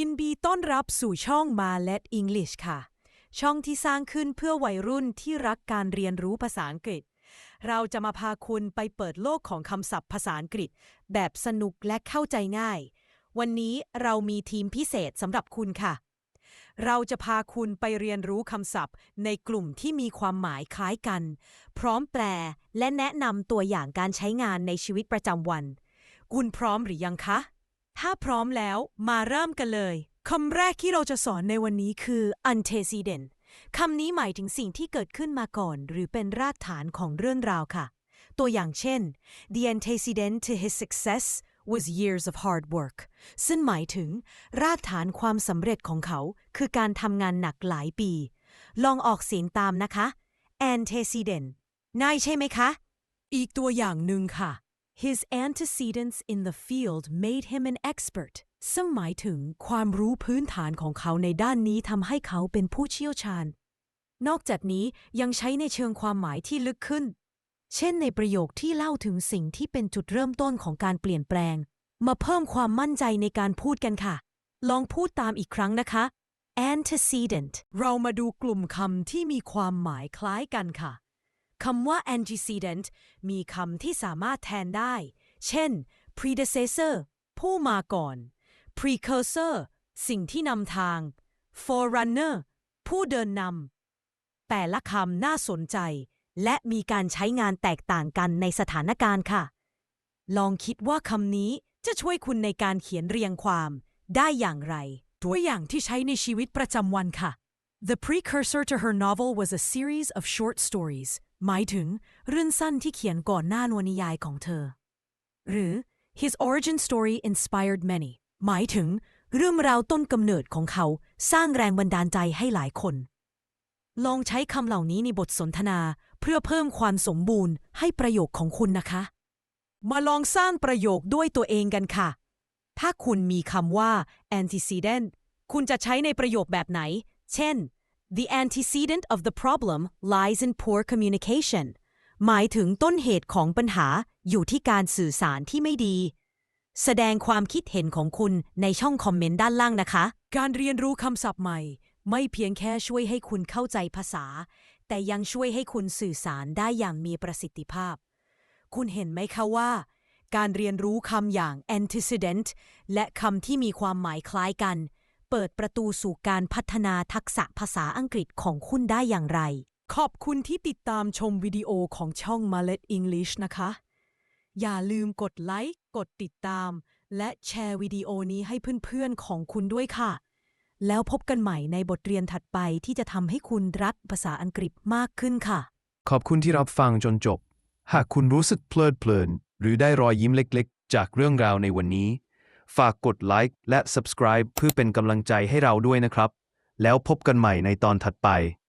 ยินดีต้อนรับสู่ช่องมา Let English ค่ะ ช่องที่สร้างขึ้นเพื่อวัยรุ่นที่รักการเรียนรู้ภาษาอังกฤษ เราจะมาพาคุณไปเปิดโลกของคำศัพท์ภาษาอังกฤษ แบบสนุกและเข้าใจง่าย วันนี้เรามีทีมพิเศษสำหรับคุณค่ะ เราจะพาคุณไปเรียนรู้คำศัพท์ ในกลุ่มที่มีความหมายคล้ายกัน พร้อมแปลและแนะนำตัวอย่างการใช้งานในชีวิตประจำวัน คุณพร้อมหรือยังคะ ถ้าพร้อมแล้วมาเริ่มกันเลยคำแรกที่เราจะสอนในวันนี้คือ antecedent คำนี้หมายถึงสิ่งที่เกิดขึ้นมาก่อน หรือเป็นรากฐานของเรื่องราวค่ะ ตัวอย่างเช่น the antecedent to his success was years of hard work ซึ่งหมายถึง รากฐานความสำเร็จของเขา คือการทำงานหนักหลายปี ลองออกเสียงตามนะคะ antecedent ง่ายใช่ไหมคะ อีกตัวอย่างหนึ่งค่ะ His antecedents in the field made him an expert ซึ่งหมายถึงความรู้พื้นฐานของเขาในด้านนี้ทำให้เขาเป็นผู้เชี่ยวชาญ นอกจากนี้ยังใช้ในเชิงความหมายที่ลึกขึ้น เช่นในประโยคที่เล่าถึงสิ่งที่เป็นจุดเริ่มต้นของการเปลี่ยนแปลง มาเพิ่มความมั่นใจในการพูดกันค่ะ ลองพูดตามอีกครั้งนะคะ antecedent เรามาดูกลุ่มคำที่มีความหมายคล้ายกันค่ะ คำว่า antecedent มีคำที่สามารถแทนได้ เช่น predecessor ผู้มาก่อน precursor สิ่งที่นำทาง forerunner ผู้เดินนำ แต่ละคำน่าสนใจ และมีการใช้งานแตกต่างกันในสถานการณ์ค่ะ ลองคิดว่าคำนี้จะช่วยคุณในการเขียนเรียงความได้อย่างไร ตัวอย่างที่ใช้ในชีวิตประจำวันค่ะ The precursor to her novel was a series of short stories หมายถึงเรื่องสั้นที่เขียนก่อนหน้านวนิยายของเธอ หรือ His origin story inspired many หมายถึงเรื่องราวต้นกำเนิดของเขาสร้างแรงบันดาลใจให้หลายคน ลองใช้คำเหล่านี้ในบทสนทนาเพื่อเพิ่มความสมบูรณ์ให้ประโยคของคุณนะคะ มาลองสร้างประโยคด้วยตัวเองกันค่ะ ถ้าคุณมีคำว่า antecedent คุณจะใช้ในประโยคแบบไหน เช่น the antecedent of the problem lies in poor communication หมายถึงต้นเหตุของปัญหาอยู่ที่การสื่อสารที่ไม่ดี แสดงความคิดเห็นของคุณในช่องคอมเมนต์ด้านล่างนะคะ การเรียนรู้คำศัพท์ใหม่ ไม่เพียงแค่ช่วยให้คุณเข้าใจภาษา แต่ยังช่วยให้คุณสื่อสารได้อย่างมีประสิทธิภาพ คุณเห็นไหมคะว่า การเรียนรู้คำอย่าง antecedent และคำที่มีความหมายคล้ายกัน เปิดประตูสู่การพัฒนาทักษะภาษาอังกฤษของคุณได้อย่างไร ขอบคุณที่ติดตามชมวิดีโอของช่อง Mallet English นะคะ อย่าลืมกดไลค์ กดติดตาม และแชร์วิดีโอนี้ให้เพื่อนๆของคุณด้วยค่ะ แล้วพบกันใหม่ในบทเรียนถัดไปที่จะทำให้คุณรักภาษาอังกฤษมากขึ้นค่ะ ขอบคุณที่รับฟังจนจบ หากคุณรู้สึกเพลิดเพลิน หรือได้รอยยิ้มเล็กๆ จากเรื่องราวในวันนี้ ฝากกดไลค์และ subscribe เพื่อเป็นกำลังใจให้เราด้วยนะครับ แล้วพบกันใหม่ในตอนถัดไป